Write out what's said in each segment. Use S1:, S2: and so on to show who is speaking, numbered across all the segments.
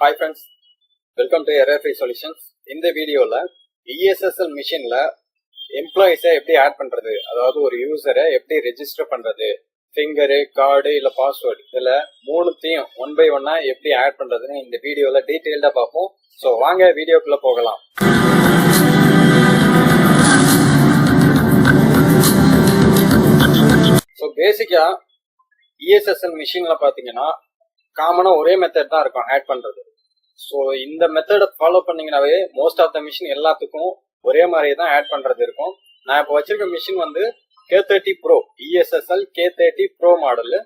S1: Hi friends welcome to RFI solutions இந்த வீடியோவில் இஎஸ்எஸ்எல் மிஷினில் எம்ப்ளாயிஸை எப்படி ஆட் பண்ணுறது அதாவது ஒரு யூசரை எப்படி ரெஜிஸ்டர் பண்ணுறது ஃபிங்கரு கார்டு இல்லை பாஸ்வேர்டு இதில் மூணுத்தையும் ஒன் பை ஒன்னாக எப்படி ஆட் பண்ணுறதுன்னு இந்த வீடியோவில் டீட்டெயில்டாக பார்ப்போம். ஸோ வாங்க வீடியோக்குள்ளே போகலாம். ஸோ பேசிக்காக இஎஸ்எஸ்எல் மிஷினில் பார்த்தீங்கன்னா காமனாக ஒரே மெத்தட் தான் இருக்கும் ஆட் பண்ணுறது ஸோ இந்த மெத்தடை ஃபாலோ பண்ணீங்கன்னாவே மோஸ்ட் ஆஃப் த மிஷின் எல்லாத்துக்கும் ஒரே மாதிரி தான் ஆட் பண்ணுறது இருக்கும். நான் இப்போ வச்சிருக்க மிஷின் வந்து K thirty pro ESSL K thirty pro model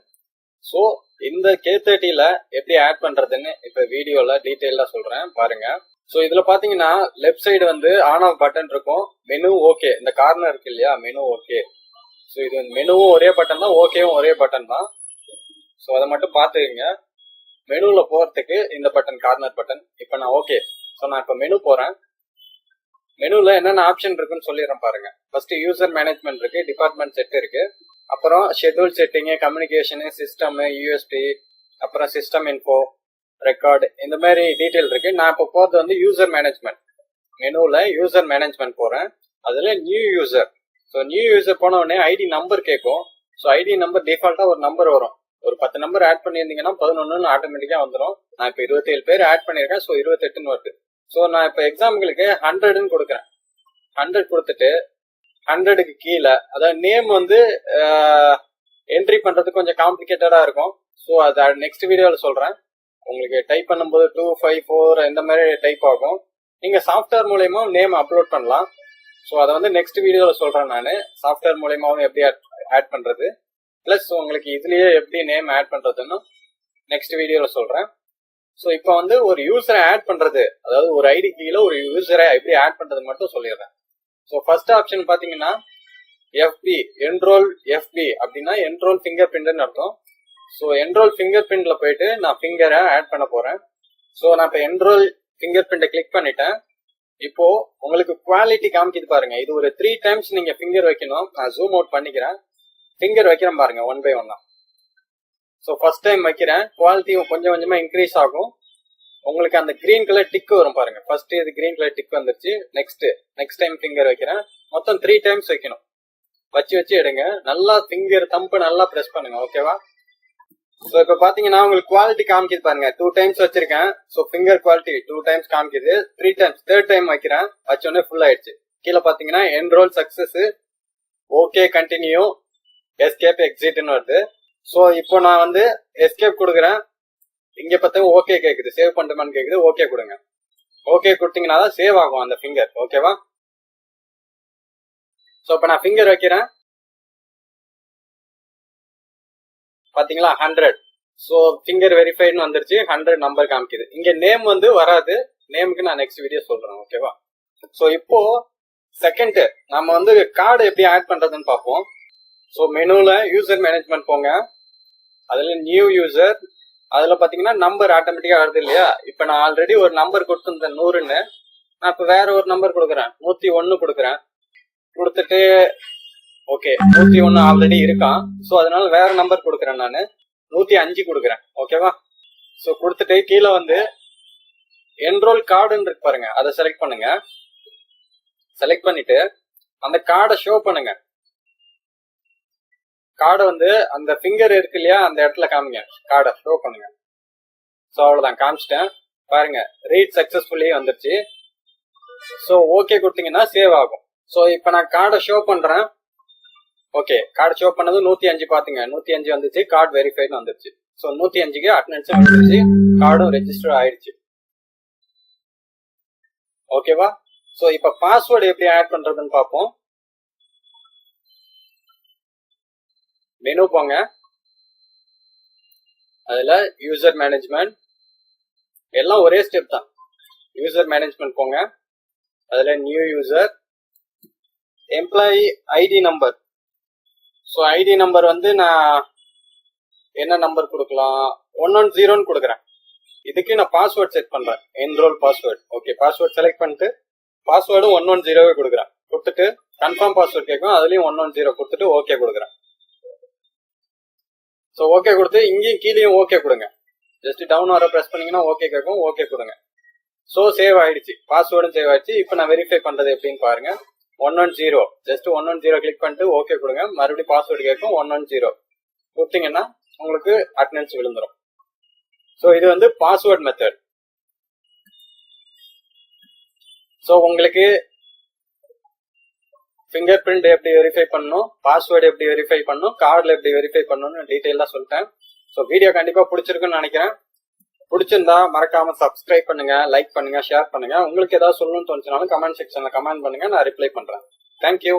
S1: so இந்த கே தேர்ட்டியில் எப்படி ஆட் பண்ணுறதுன்னு இப்போ வீடியோவில் டீட்டெயிலாக சொல்கிறேன் பாருங்க. ஸோ இதில் பார்த்தீங்கன்னா லெஃப்ட் சைடு வந்து ஆன் ஆஃப் பட்டன் இருக்கும். மெனு ஓகே இந்த கார்னர் இருக்கு இல்லையா மெனு ஓகே ஸோ இது மெனுவும் ஒரே பட்டன் தான் ஓகேவும் ஒரே பட்டன் தான். ஸோ அதை மட்டும் பார்த்துக்குங்க. மெனுவில் போகிறதுக்கு இந்த பட்டன் கார்னர் பட்டன் இப்போ நான் ஓகே ஸோ நான் இப்போ மெனு போகிறேன் மெனுவில் என்னென்ன ஆப்ஷன் இருக்குன்னு சொல்லிடுறேன் பாருங்க. ஃபர்ஸ்ட் யூசர் மேனேஜ்மெண்ட் இருக்கு டிபார்ட்மெண்ட் செட் இருக்கு. அப்புறம் schedule setting communication system USB அப்புறம் சிஸ்டம் இன்ஃபோ ரெக்கார்டு இந்த மாதிரி டீட்டெயில் இருக்கு. நான் இப்போ போகிறது வந்து யூசர் மேனேஜ்மெண்ட் மெனுவில் யூசர் மேனேஜ்மெண்ட் போகிறேன் அதில் new user so new user போன உடனே ஐடி நம்பர் கேட்கும் ஸோ ஐடி நம்பர் டிஃபால்ட்டாக ஒரு நம்பர் வரும். ஒரு பத்து நம்பர் ஆட் பண்ணியிருந்தீங்கன்னா பதினொன்னு ஆட்டோமேட்டிக்காக வந்துடும் நான் இப்போ இருபத்தேழு பேர் ஆட் பண்ணியிருக்கேன் ஸோ இருபத்தெட்டுன்னு வருது. ஸோ நான் இப்போ எக்ஸாம்பிளுக்கு ஹண்ட்ரட்னு கொடுக்குறேன். ஹண்ட்ரட் கொடுத்துட்டு ஹண்ட்ரடுக்கு கீழே அதாவது நேம் வந்து என்ட்ரி பண்ணுறது கொஞ்சம் காம்ப்ளிகேட்டடாக இருக்கும். ஸோ அதை நெக்ஸ்ட் வீடியோவில் சொல்கிறேன் உங்களுக்கு டைப் பண்ணும்போது டூ ஃபைவ் ஃபோர் இந்த மாதிரி டைப் ஆகும். நீங்கள் சாஃப்ட்வேர் மூலயமா நேம் அப்லோட் பண்ணலாம். ஸோ அதை வந்து நெக்ஸ்ட் வீடியோவில் சொல்கிறேன் நான். சாஃப்ட்வேர் மூலயமாவும் எப்படி ஆட் பண்ணுறது ப்ளஸ் உங்களுக்கு இதுலேயே எப்படி நேம் ஆட் பண்றதுன்னு நெக்ஸ்ட் வீடியோவில் சொல்கிறேன் ஸோ இப்போ வந்து ஒரு யூசரை ஆட் பண்ணுறது அதாவது ஒரு ஐடி கீழே ஒரு யூசரை எப்படி ஆட் பண்ணுறது மட்டும் சொல்லிடுறேன். ஸோ ஃபர்ஸ்ட் ஆப்ஷன் பார்த்தீங்கன்னா எஃபி என்ரோல் எஃபி அப்படின்னா என்ரோல் ஃபிங்கர் பிரிண்ட்னு அர்த்தம். ஸோ என்ரோல் ஃபிங்கர் பிரிண்ட்ல போயிட்டு நான் ஃபிங்கரை ஆட் பண்ண போகிறேன் ஸோ நான் இப்போ என்ரோல் ஃபிங்கர் பிரிண்ட்டை கிளிக் பண்ணிட்டேன். இப்போ உங்களுக்கு குவாலிட்டி காமிக்குது பாருங்க. இது ஒரு த்ரீ டைம்ஸ் நீங்க ஃபிங்கர் வைக்கணும். நான் ஜூம் அவுட் பண்ணிக்கிறேன். ஃபிங்கர் வைக்கிறேன் பாருங்க ஒன் பை ஒன்னா ஸோ ஃபர்ஸ்ட் டைம் வைக்கிறேன். குவாலிட்டி கொஞ்சம் கொஞ்சமா இன்க்ரீஸ் ஆகும். உங்களுக்கு அந்த கிரீன் கலர் டிக் வரும் பாருங்க. ஃபர்ஸ்ட் இது கிரீன் கலர் டிக் வந்துருச்சு. நெக்ஸ்ட் நெக்ஸ்ட் டைம் ஃபிங்கர் வைக்கிறேன். மொத்தம் த்ரீ டைம்ஸ் வைக்கணும். வச்சு வச்சு எடுங்க. நல்லா ஃபிங்கர் தம்பு நல்லா ப்ரெஸ் பண்ணுங்க ஓகேவா ஸோ இப்போ பார்த்தீங்கன்னா உங்களுக்கு குவாலிட்டி காமிக்குது பாருங்க. டூ டைம்ஸ் வச்சிருக்கேன். So finger quality two times காமிக்குது. த்ரீ டைம்ஸ் தேர்ட் டைம் வைக்கிறேன். வச்சோடனே ஃபுல் ஆயிடுச்சு. கீழே பார்த்தீங்கன்னா enrol success okay continue escape எக்ஸிட்னு வருது. ஸோ இப்போ நான் வந்து எஸ்கேப் கொடுக்குறேன். இங்க பார்த்தா ஓகே கேக்குது. சேவ் பண்ணுறமான்னு கேக்குது. ஓகே கொடுங்க. ஓகே கொடுத்தீங்கன்னா தான் சேவ் ஆகும் அந்த ஃபிங்கர் ஓகேவா ஸோ இப்போ நான் ஃபிங்கர் வைக்கிறேன். பாத்தீங்களா ஹண்ட்ரட் ஸோ ஃபிங்கர் வெரிஃபைன்னு வந்துருச்சு. ஹண்ட்ரட் நம்பர் காமிக்குது. இங்க நேம் வந்து வராது. நேமுக்கு நான் நெக்ஸ்ட் வீடியோ சொல்றேன். ஓகேவா ஸோ இப்போ செகண்ட் நம்ம வந்து கார்டு எப்படி ஆட் பண்றதுன்னு பார்ப்போம். ஸோ மெனுவில் யூசர் மேனேஜ்மெண்ட் போங்க. அதில் நியூ யூசர் அதில் பார்த்தீங்கன்னா நம்பர் ஆட்டோமேட்டிக்காக வருது இல்லையா? இப்போ நான் ஆல்ரெடி ஒரு நம்பர் கொடுத்துருந்தேன் நூறுன்னு. நான் இப்போ வேற ஒரு நம்பர் கொடுக்குறேன் நூற்றி ஒன்று கொடுக்குறேன். கொடுத்துட்டு ஓகே நூற்றி ஒன்று ஆல்ரெடி இருக்கான். ஸோ அதனால வேற நம்பர் கொடுக்குறேன் நான். நூற்றி அஞ்சு கொடுக்குறேன் ஓகேவா ஸோ கொடுத்துட்டு கீழே வந்து என்ரோல் கார்டுன்னு இருக்கு பாருங்க அதை செலக்ட் பண்ணுங்க. செலக்ட் பண்ணிட்டு அந்த கார்டை ஷோ பண்ணுங்க. கார்டை வந்து அந்த ஃபிங்கர் இருக்கு இல்லையா அந்த இடத்துல காமிங்க. கார்டை ஷோ பண்ணுங்க. ஸோ அவ்வளோதான் காமிச்சிட்டேன். பாருங்க. ரீட் சக்சஸ்ஃபுல்லி வந்துருச்சு. ஸோ ஓகே கொடுத்தீங்கன்னா சேவ் ஆகும். ஸோ இப்போ நான் கார்டை ஷோ பண்ணுறேன் ஓகே கார்டு ஷோ பண்ணது நூற்றி அஞ்சு பார்த்துங்க நூற்றி அஞ்சு வந்துச்சு. கார்டு வெரிஃபைடு வந்துருச்சு. ஸோ நூற்றி அஞ்சுக்கு அட்டண்டன்ஸ் வந்துருச்சு. கார்டும் ரெஜிஸ்டர் ஆயிடுச்சு. ஓகேவா ஸோ இப்போ பாஸ்வேர்டு எப்படி ஆட் பண்ணுறதுன்னு பார்ப்போம். மெனு போங்க. அதில் யூசர் மேனேஜ்மெண்ட் எல்லாம் ஒரே ஸ்டெப் தான். யூசர் மேனேஜ்மெண்ட் போங்க. அதில் new user employee ID number so ID number வந்து நான் என்ன நம்பர் கொடுக்கலாம்? ஒன் ஒன் ஜீரோன்னு கொடுக்குறேன். இதுக்கு நான் பாஸ்வேர்ட் செட் பண்ணுறேன் enrol password okay password select பண்ணிட்டு பாஸ்வேர்டும் ஒன் ஒன் ஜீரோவே கொடுக்குறேன். கொடுத்துட்டு கன்ஃபார்ம் பாஸ்வேர்ட் கேட்கும். அதுலேயும் ஒன் ஒன் ஜீரோ கொடுத்துட்டு ஓகே கொடுக்குறேன். ஸோ ஓகே கொடுத்து இங்கேயும் கீழேயும் ஓகே கொடுங்க. ஜஸ்ட் டவுன் வர ப்ரெஸ் பண்ணீங்கன்னா ஓகே கேட்கும் ஓகே கொடுங்க. ஸோ சேவ் ஆயிடுச்சு. பாஸ்வேர்டும் சேவ் ஆயிடுச்சு. இப்போ நான் வெரிஃபை பண்ணுறது எப்படின்னு பாருங்க. One one zero just one one zero click பண்ணிட்டு ஓகே கொடுங்க. மறுபடியும் பாஸ்வேர்டு கேட்கும் ஒன் ஒன் ஜீரோ கொடுத்தீங்கன்னா உங்களுக்கு அட்டண்டன்ஸ் விழுந்துடும் ஸோ இது வந்து பாஸ்வேர்ட் மெத்தட் ஸோ உங்களுக்கு ஃபிங்கர் பிரிண்ட் எப்படி வெரிஃபை பண்ணணும்? பாஸ்வேர்டு எப்படி வெரிஃபை பண்ணணும்? கார்டில் எப்படி வெரிஃபை பண்ணணும்னு டீட்டெயிலாக சொல்லிட்டேன். ஸோ வீடியோ கண்டிப்பாக பிடிச்சிருக்குன்னு நினைக்கிறேன். பிடிச்சிருந்தா மறக்காம சப்ஸ்கிரைப் பண்ணுங்க லைக் பண்ணுங்க ஷேர் பண்ணுங்க. உங்களுக்கு ஏதாவது சொல்லணும்னு தோணுச்சுனாலும் கமெண்ட் செக்ஷன்ல கமெண்ட் பண்ணுங்க நான் ரிப்ளை பண்றேன். தேங்க்யூ